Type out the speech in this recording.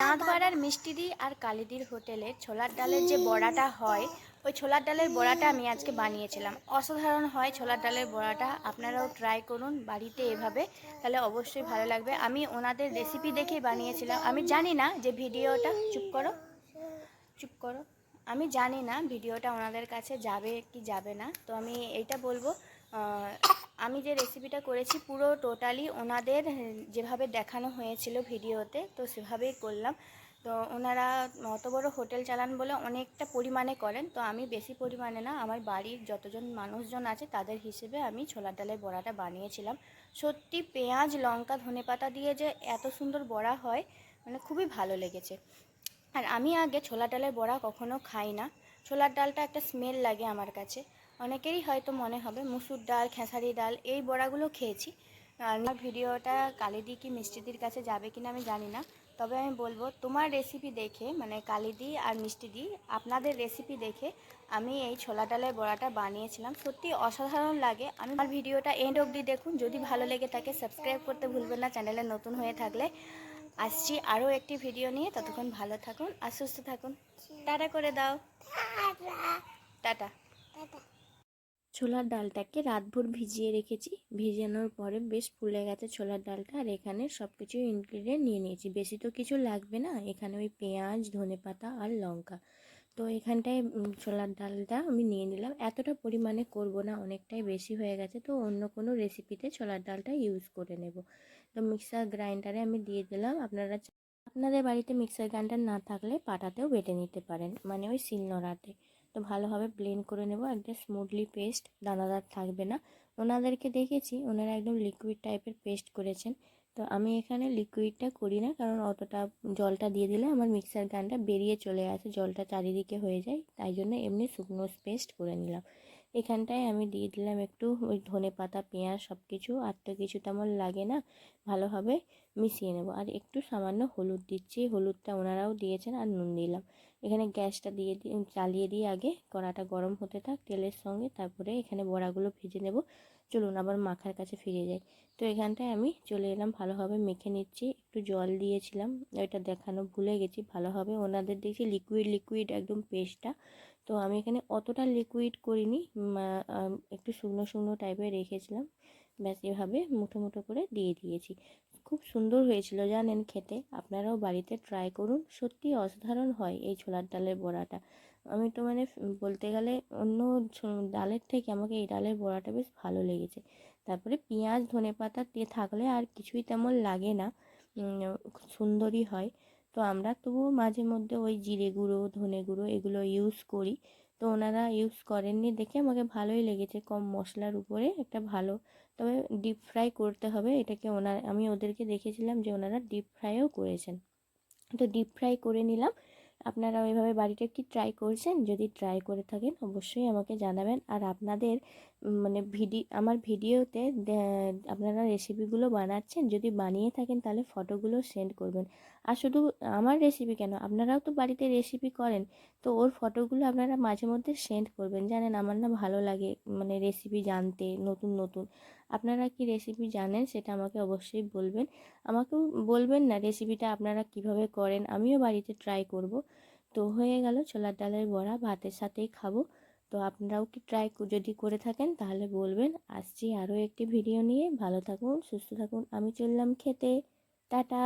চাঁদপাড়ার মিষ্টিদি আর কালিদির হোটেলে ছোলার ডালের যে বড়াটা হয়, ওই ছোলার ডালের বড়াটা আমি আজকে বানিয়েছিলাম। অসাধারণ হয় ছোলার ডালের বড়াটা। আপনারাও ট্রাই করুন বাড়িতে এভাবে, তাহলে অবশ্যই ভালো লাগবে। আমি ওনাদের রেসিপি দেখেই বানিয়েছিলাম। আমি জানি না যে ভিডিওটা, চুপ করো চুপ করো। আমি জানি না ভিডিওটা ওনাদের কাছে যাবে কি যাবে না। তো আমি এইটা বলব আমি যে রেসিপিটা করেছি পুরো টোটালি ওনাদের যেভাবে দেখানো হয়েছিল ভিডিওতে, তো সেভাবেই করলাম। তো ওনারা অত বড় হোটেল চালান বলে অনেকটা পরিমাণে করেন, তো আমি বেশি পরিমাণে না, আমার বাড়ির যতজন মানুষজন আছে তাদের হিসেবে আমি ছোলার ডালের বড়াটা বানিয়েছিলাম। সত্যি পেঁয়াজ, লঙ্কা ধনেপাতা দিয়ে যে এত সুন্দর বড়া হয় মানে খুবই ভালো লেগেছে। আর আমি আগে ছোলার ডালের বড়া কখনো খাই না। ছোলার ডালটা একটা স্মেল লাগে আমার কাছে। অনেকেরই হয়তো মনে হবে মুসুর ডাল খেসারি ডাল এই বড়াগুলো খেয়েছি। আর আমার ভিডিওটা কালিদি কি মিষ্টিদির কাছে যাবে কিনা আমি জানি না। তবে আমি বলব তোমার রেসিপি দেখে মানে কালিদি আর মিষ্টিদি আপনাদের রেসিপি দেখে আমি এই ছোলা ডালের বড়াটা বানিয়েছিলাম। সত্যি অসাধারণ লাগে। আমি আমার ভিডিওটা এন্ড অবধি দেখুন। যদি ভালো লেগে থাকে সাবস্ক্রাইব করতে ভুলবেন না চ্যানেলে নতুন হয়ে থাকলে আসছি আরও একটি ভিডিও নিয়ে। ততক্ষণ ভালো থাকুন আর সুস্থ থাকুন। টাটা করে দাও। টাটা। ছোলার ডালটাকে রাতভর ভিজিয়ে রেখেছি। ভিজানোর পরে বেশ ফুলে গেছে ছোলার ডালটা আর এখানে সব কিছু ইনগ্রিডিয়েন্ট নিয়ে নিয়েছি। বেশি তো কিছু লাগবে না। এখানে ওই পেঁয়াজ, ধনেপাতা আর লঙ্কা। তো এখানটায় ছোলার ডালটা আমি নিয়ে নিলাম। এতটা পরিমাণে করব না, অনেকটাই বেশি হয়ে গেছে। তো অন্য কোনো রেসিপিতে ছোলার ডালটা ইউজ করে নেব। তো মিক্সার গ্রাইন্ডারে আমি দিয়ে দিলাম। আপনারা আপনাদের বাড়িতে মিক্সার গ্রাইন্ডার না থাকলে পাটাতেও বেটে নিতে পারেন মানে ওই শিলনোড়াতে। তো ভালোভাবে ব্লেন্ড করে নেব। একদম স্মুথলি পেস্ট দানাদার থাকবে না। ওনাদেরকে দেখেছি, ওনারা একদম লিকুইড টাইপের পেস্ট করেছেন। তো আমি এখানে লিকুইডটা করি না, কারণ অতটা জলটা দিয়ে দিলে আমার মিক্সার গানটা বেরিয়ে চলে আসে, জলটা চারিদিকে হয়ে যায়। তাই জন্য এমনি শুকনো পেস্ট করে নিলাম। এখানটায় আমি দিয়ে দিলাম একটু ওই ধনে পাতা, পেঁয়াজ সব কিছু আর তো কিছু তেমন লাগে না, ভালোভাবে মিশিয়ে নেব। আর একটু সামান্য হলুদ দিচ্ছি, হলুদটা ওনারাও দিয়েছেন আর নুন দিলাম। এখানে গ্যাসটা দিয়ে দিয়ে চালিয়ে দিয়ে আগে কড়াটা গরম হতে থাক তেলের সঙ্গে, তারপরে এখানে বড়াগুলো ভেজে নেব। চলুন আবার মাখার কাছে ফিরে যাই। তো এখানটায় আমি চলে এলাম, ভালোভাবে মেখে নিচ্ছি। একটু জল দিয়েছিলাম, ওইটা দেখানো ভুলে গেছি। ভালোভাবে ওনাদের দেখছি লিকুইড লিকুইড একদম পেস্টটা তো আমি এখানে অতটা লিকুইড করিনি একটু শুকনো শুকনো টাইপের রেখেছিলাম। ব্যাস এভাবে মুঠো মুঠো করে দিয়ে দিয়েছি। খুব সুন্দর হয়েছিল জানেন খেতে, আপনারাও বাড়িতে ট্রাই করুন সত্যি অসাধারণ হয় এই ছোলার ডালের বড়াটা। আমি তো মানে বলতে গেলে অন্য ডালের থেকে আমাকে এই ডালের বড়াটা বেশ ভালো লেগেছে। তারপরে পেঁয়াজ, ধনেপাতা দিয়ে থাকলে আর কিছুই তেমন লাগে না সুন্দরই হয়। তো আমরা তবুও মাঝে মধ্যে ওই জিরে গুঁড়ো, ধনে গুঁড়ো এগুলো ইউজ করি। তো ওনারা ইউজ করেননি দেখে আমাকে ভালোই লেগেছে কম মশলার উপরে একটা ভালো। তবে ডিপ ফ্রাই করতে হবে এটাকে ওনার, আমি ওদেরকে দেখেছিলাম যে ওনারা ডিপ ফ্রাইও করেছেন। তো ডিপ ফ্রাই করে নিলাম। আপনারা ওইভাবে বাড়িতে কি ট্রাই করছেন? যদি ট্রাই করে থাকেন, অবশ্যই আমাকে জানাবেন। আর আপনাদের মানে ভিডি, আমার ভিডিওতে আপনারা রেসিপিগুলো বানাচ্ছেন, যদি বানিয়ে থাকেন, তাহলে ফটোগুলো সেন্ড করবেন। আর শুধু আমার রেসিপি কেন? আপনারাও তো বাড়িতে রেসিপি করেন, তো ওর ফটোগুলো আপনারা মাঝে মধ্যে সেন্ড করবেন। জানেন, আমার না ভালো লাগে মানে রেসিপি জানতে, নতুন নতুন। আপনারা কি রেসিপি জানেন? সেটা আমাকে অবশ্যই বলবেন। আমাকেও বলবেন না রেসিপিটা আপনারা কীভাবে করেন? আমিও বাড়িতে ট্রাই করব। তো হয়ে গেল, ছোলার ডালের বড়া, ভাতের সাথেই খাব। তো আপনারাও কি ট্রাই যদি করে থাকেন, তাহলে বলবেন। আসছি আরও একটি ভিডিও নিয়ে। ভালো থাকুন, সুস্থ থাকুন। আমি চললাম খেতে। টাটা!